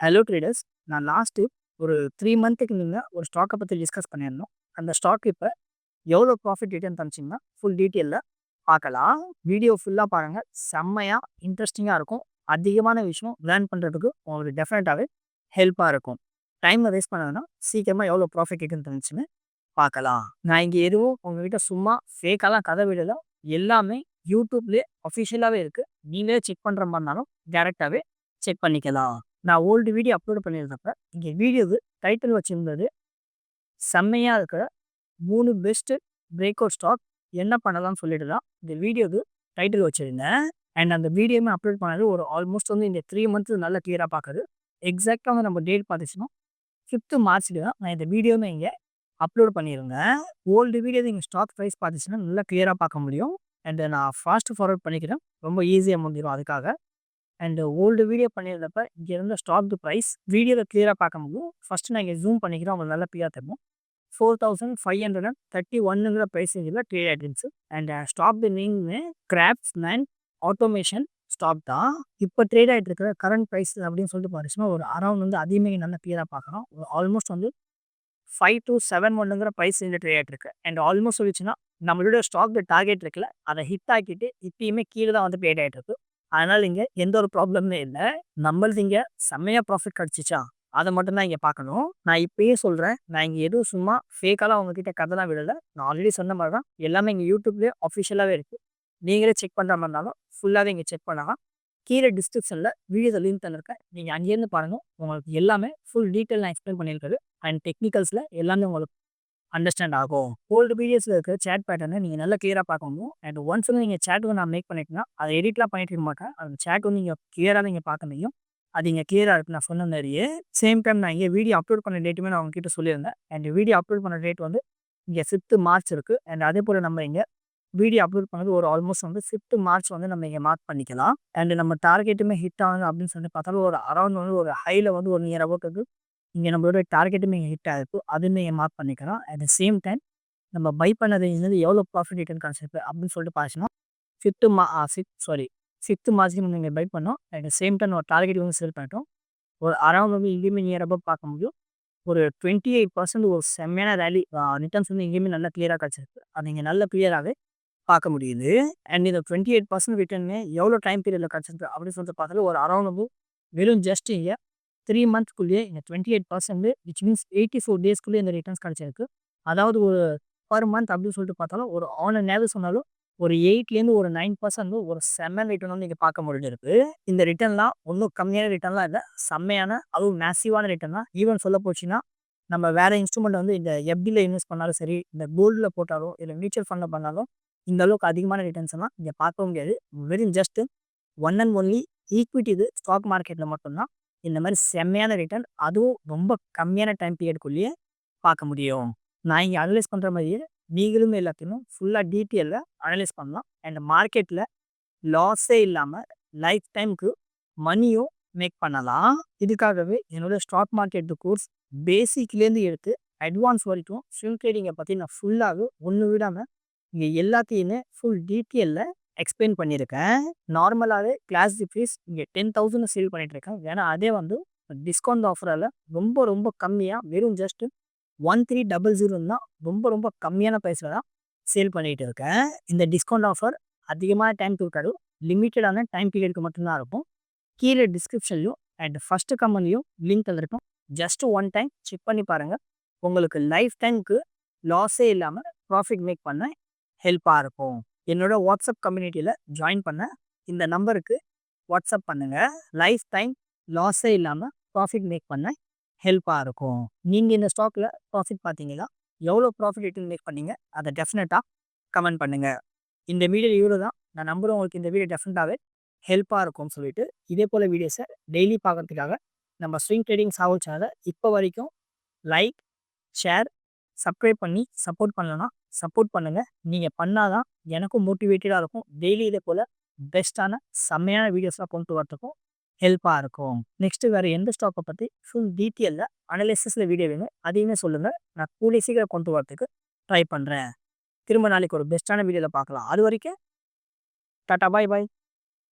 Hello traders நான் last ஒரு three மந்த்துக்கு நீங்கள் ஒரு ஸ்டாக்கை பற்றி டிஸ்கஸ் பண்ணியிருந்தோம். அந்த ஸ்டாக் இப்போ எவ்வளோ ப்ராஃபிட் ரிட்டர்ன் தந்துச்சிங்கன்னா ஃபுல் டீட்டெயிலில் பார்க்கலாம். வீடியோ ஃபுல்லாக பாருங்கள் செம்மையாக இன்ட்ரெஸ்டிங்காக இருக்கும். அதிகமான விஷயம் லேர்ன் பண்ணுறதுக்கு உங்களுக்கு டெஃபினட்டாகவே ஹெல்ப்பாக இருக்கும். டைமை வேஸ்ட் பண்ணதுன்னா சீக்கிரமாக எவ்வளோ ப்ராஃபிட் இருக்குன்னு தந்துச்சுன்னு பார்க்கலாம். நான் இங்கே எதுவும் உங்ககிட்ட சும்மா ஃபேக்காலாம் கதை விடல. எல்லாமே யூடியூப்லேயே அஃபிஷியலாகவே இருக்குது நீங்களே செக் பண்ணுற மாதிரி இருந்தாலும் டேரெக்டாகவே செக் பண்ணிக்கலாம். நான் ஓல்டு வீடியோ அப்லோடு பண்ணியிருந்தப்ப இங்கே வீடியோவு டைட்டில் வச்சுருந்தது செம்மையாக இருக்கிற மூணு பெஸ்ட்டு பிரேக் அவுட் ஸ்டாக் என்ன பண்ணலாம்னு சொல்லிட்டு தான் இந்த வீடியோவுக்கு டைட்டில் வச்சுருந்தேன். அண்ட் அந்த வீடியோமே அப்லோட் பண்ணது ஒரு ஆல்மோஸ்ட் வந்து இந்த த்ரீ மந்த்ஸ் நல்லா கிளியராக பார்க்குது எக்ஸாக்டாக வந்து நம்ம டேட் பார்த்துச்சுன்னா ஃபிஃப்த்து மார்ச்சில் தான் நான் இந்த வீடியோவுமே இங்கே அப்லோட் பண்ணியிருந்தேன். ஓல்டு வீடியோ இங்கே ஸ்டாக் ப்ரைஸ் பார்த்துச்சுன்னா நல்லா கிளியராக பார்க்க முடியும். அண்ட் நான் ஃபாஸ்ட்டு ஃபார்வர்ட் பண்ணிக்கிறேன். ரொம்ப ஈஸியாக முடிஞ்சிடும் அதுக்காக. அண்ட் ஓல்டு வீடியோ பண்ணியிருந்தப்ப இங்கே இருந்த ஸ்டாக் ப்ரைஸ் வீடியோவில் கிளியராக பார்க்க முடியும் ஃபஸ்ட்டு நான் இங்கே ஜூம் பண்ணிக்கிறோம் உங்களுக்கு நல்லா கிளியராக தெரியும் four thousand five hundred and thirty ஒன்னுங்கிற price ரேஞ்சில் ட்ரேட் ஆகிடுச்சு அண்ட் ஸ்டாக் நீங்கு கிராப்ஸ் மேன் ஆட்டோமேஷன் ஸ்டாக் தான். இப்போ ட்ரேட் ஆகிட்டு இருக்கிற கரண்ட் ப்ரைஸ் அப்படின்னு சொல்லிட்டு பார்த்துச்சுன்னா ஒரு அரௌண்ட் வந்து அதிகமாக நல்லா பியராக பார்க்குறோம். ஆல்மோஸ்ட் வந்து ஃபைவ் டு செவன் ஒன்னுங்கிற ப்ரைஸ் ரேஞ்சில் ட்ரேட் ஆகிட்டு இருக்கு. அண்ட் ஆல்மோஸ்ட் சொல்லிச்சுன்னா நம்மளோட ஸ்டாக் டார்கெட் இருக்குல்ல அதை ஹிட் ஆக்கிட்டு இப்பயுமே கீழே தான் வந்து ட்ரேட் ஆகிட்டு இருக்கு. அதனால் இங்கே எந்த ஒரு ப்ராப்ளமே இல்லை. நம்மளது இங்கே செம்மையாக ப்ராஃபிட் கிடச்சிச்சா? அதை மட்டும் தான் இங்கே பார்க்கணும் நான் இப்பயே சொல்கிறேன் நான் இங்கே எதுவும் சும்மா ஃபேக்காலாம் உங்ககிட்ட கதைலாம் விடலை. நான் ஆல்ரெடி சொன்ன மாதிரி தான் எல்லாமே இங்கே யூடியூப்லேயே அஃபிஷியலாகவே இருக்குது நீங்களே செக் பண்ணுற மாதிரி இருந்தாலும் ஃபுல்லாகவே இங்கே செக் பண்ணலாம். கீழே டிஸ்கிரிப்ஷனில் வீடியோ லிங்க் தந்திருக்கேன். நீங்கள் அங்கேருந்து பாருங்கள் உங்களுக்கு எல்லாமே ஃபுல் டீட்டெயில் நான் எக்ஸ்பிளைன் பண்ணியிருக்கிறது. அண்ட் டெக்னிக்கல்ஸில் எல்லாமே உங்களுக்கு அண்டர்ஸ்டாண்ட் ஆகும். ஓல்டு வீடியோஸில் இருக்கிற சேட் பேட்டர்னை நீங்கள் நல்லா கிளியராக பார்க்கணும். அண்ட் ஒன்ஸ் வந்து நீங்கள் சேட் வந்து நான் மேக் பண்ணிட்டீங்கன்னா அதை எடிட்லாம் பண்ணிட்டு இருக்க மாட்டேன். அந்த சேட் வந்து நீங்கள் கிளியராக நீங்கள் பார்க்க முடியும். அது இங்கே கிளியராக இருக்குது நான் சொன்ன மாதிரியே சேம் டைம் நான் இங்கே வீடியோ அப்லோட் பண்ண டேட்டுமே நான் உங்ககிட்ட சொல்லியிருந்தேன். அண்ட் வீடியோ அப்லோட் பண்ண டேட் வந்து இங்கே ஃபிஃப்த்து மார்ச் இருக்குது அண்ட் அதே போல் நம்ம இங்கே வீடியோ அப்லோட் பண்ணது ஒரு ஆல்மோஸ்ட் வந்து ஃபிஃப்த்து மார்ச் வந்து நம்ம இங்கே மார்க் பண்ணிக்கலாம். அண்ட் நம்ம டார்கெட்டுமே ஹிட் ஆகுது அப்படின்னு சொல்லி பார்த்தாலும் ஒரு அரௌண்ட் வந்து ஒரு ஹையில் வந்து ஒரு நியர் அபவுட் இங்கே நம்மளோட டார்கெட்டுமே இங்கே ஹிட் ஆகிருக்கும் அதுவுமே இங்கே மார்க் பண்ணிக்கலாம் அட் த சேம் டைம் நம்ம பை பண்ணது வந்து எவ்வளோ ப்ராஃபிட் ரிட்டர்ன் கான்செப்ட் அப்படின்னு சொல்லிட்டு பார்த்தீங்கன்னா ஃபிஃப்த்து மா ஃபிஃப்த் சாரி ஃபிஃப்த்து மார்ச்லேயும் நீங்கள் பை பண்ணோம். அட் த சேம் டைம் ஒரு டார்கெட் வந்து செல் பண்ணிட்டோம். ஒரு அரௌண்ட் வந்து இங்கேயுமே நியரபாக பார்க்க முடியும். ஒரு டுவெண்ட்டி எயிட் பர்சன்ட் ஒரு செம்மையான ரேலி ரிட்டர்ன்ஸ் வந்து எங்கேயுமே நல்லா கிளியராக கிடச்சிருக்கு. அது இங்கே நல்ல கிளியராகவே பார்க்க முடியுது. அண்ட் இந்த டுவெண்ட்டி எயிட் பர்சன்ட் ரிட்டர்னு எவ்வளோ டைம் பீரியடில் கிடச்சிருக்கு? அப்படின்னு சொல்லிட்டு பார்த்தாலும் ஒரு அரௌண்ட் வந்து வெறும் ஜஸ்ட் இங்கே த்ரீ மந்த்ஸ்க்குள்ளேயே எனக்கு twenty eight percent which means eighty four டேஸ்க்குள்ளேயே இந்த ரிட்டர்ன்ஸ் கிடச்சிருக்கு. அதாவது ஒரு பர் மந்த் அப்படின்னு சொல்லிட்டு பார்த்தாலும் ஒரு ஆன் நேரம் சொன்னாலும் ஒரு எயிட்லேருந்து ஒரு நைன் பர்சன்ட் ஒரு செம்மன் ரிட்டர்ன் வந்து நீங்கள் பார்க்க முடிஞ்சிருக்கு. இந்த ரிட்டர்ன்லாம் ஒன்றும் கம்மியான ரிட்டர்ன்லாம் இல்லை செம்மையான அதுவும் மேசிவான ரிட்டர்ன் தான். ஈவன் சொல்ல போச்சுன்னா நம்ம வேறு இன்ஸ்ட்ருமெண்ட் வந்து இந்த எஃப்டியில் இன்வெஸ்ட் பண்ணாலும் சரி இந்த கோல்டில் போட்டாலும் இல்லை மியூச்சுவல் ஃபண்டில் பண்ணாலும் இந்த அளவுக்கு அதிகமான ரிட்டர்ன்ஸ் எல்லாம் இங்கே பார்க்க முடியாது. வெறும் just one and only equity இது ஸ்டாக் மார்க்கெட்டில் மட்டும்தான். இந்த மாதிரி செம்மையான ரிட்டர்ன் அதுவும் ரொம்ப கம்மியான டைம் பீரியட்குள்ளேயே பார்க்க முடியும். நான் இங்கே அனலைஸ் பண்ணுற மாதிரியே நீங்களும் எல்லாத்தையும் ஃபுல்லாக டீட்டெயிலில் அனலைஸ் பண்ணலாம். அண்ட் மார்க்கெட்டில் லாஸே இல்லாமல் லைஃப் டைமுக்கு மணியும் மேக் பண்ணலாம். இதுக்காகவே என்னோட ஸ்டாக் மார்க்கெட்டு கோர்ஸ் பேசிக்லேருந்து எடுத்து அட்வான்ஸ் வரைக்கும் ஸ்விங் ட்ரேடிங்கை பற்றி நான் ஃபுல்லாக ஒன்று விடாமல் இங்கே எல்லாத்தையுமே ஃபுல் டீட்டெயிலில் எக்ஸ்பிளைன் பண்ணியிருக்கேன். நார்மலாகவே கிளாஸ் ஃபீஸ் இங்கே டென் தௌசண்ட் சேல் பண்ணிகிட்ருக்கேன் ஏன்னா அதே வந்து டிஸ்கவுண்ட் ஆஃபரில் ரொம்ப ரொம்ப கம்மியாக வெறும் just one three double zero தான் ரொம்ப ரொம்ப கம்மியான ப்ரைஸில் தான் சேல் பண்ணிகிட்டு இருக்கேன் இந்த டிஸ்கவுண்ட் ஆஃபர் அதிகமான டைம் கொடுக்காது லிமிட்டடான டைம் பீரியடுக்கு மட்டும்தான் இருக்கும். கீழே டிஸ்கிரிப்ஷன்லையும் அண்ட் ஃபஸ்ட்டு கம்பெனிலையும் லிங்க் இருக்கும் ஜஸ்ட் ஒன் டைம் செக் பண்ணி பாருங்கள் உங்களுக்கு லைஃப் டைமுக்கு லாஸே இல்லாமல் ப்ராஃபிட் மேக் பண்ண ஹெல்ப்பாக இருக்கும். என்னோட வாட்ஸ்அப் கம்யூனிட்டியில் ஜாயின் பண்ண. இந்த நம்பருக்கு வாட்ஸ்அப் பண்ணுங்கள் லைஃப் டைம் லாஸே இல்லாமல் ப்ராஃபிட் மேக் பண்ண ஹெல்ப்பாக இருக்கும். நீங்கள் இந்த ஸ்டாக்கில் ப்ராஃபிட் பார்த்தீங்கன்னா எவ்வளோ ப்ராஃபிட் ரிட்டர்ன் மேக் பண்ணீங்க அதை டெஃபினட்டாக கமெண்ட் பண்ணுங்கள் இந்த வீடியோ இவ்வளோ தான். நான் நம்புகிறேன் உங்களுக்கு இந்த வீடியோ டெஃபினட்டாகவே ஹெல்ப்பாக இருக்கும்னு சொல்லிட்டு. இதே போல் வீடியோஸை டெய்லி பார்க்குறதுக்காக நம்ம ஸ்விங் ட்ரேடிங் சாவல் சேனலை இப்போ வரைக்கும் லைக் ஷேர் சப்ஸ்கிரைப் பண்ணி சப்போர்ட் பண்ணலன்னா சப்போர்ட் பண்ணுங்கள் நீங்கள் பண்ணாதான் எனக்கும் மோட்டிவேட்டடாக இருக்கும். டெய்லி இதே போல் பெஸ்ட்டான செம்மையான வீடியோஸ்லாம் கொண்டு வரத்துக்கும் ஹெல்ப்பாக இருக்கும். நெக்ஸ்ட்டு வேறு எந்த ஸ்டாக்கை பற்றி ஃபுல் டீட்டெயிலில் அனலிசிஸில் வீடியோ வேணும் அதையுமே சொல்லுங்கள் நான் கூலி சீக்கிரம் கொண்டு வரத்துக்கு ட்ரை பண்ணுறேன் திரும்ப நாளைக்கு ஒரு பெஸ்ட்டான வீடியோவில் பார்க்கலாம். அது வரைக்கும் டாட்டா பாய் பாய்.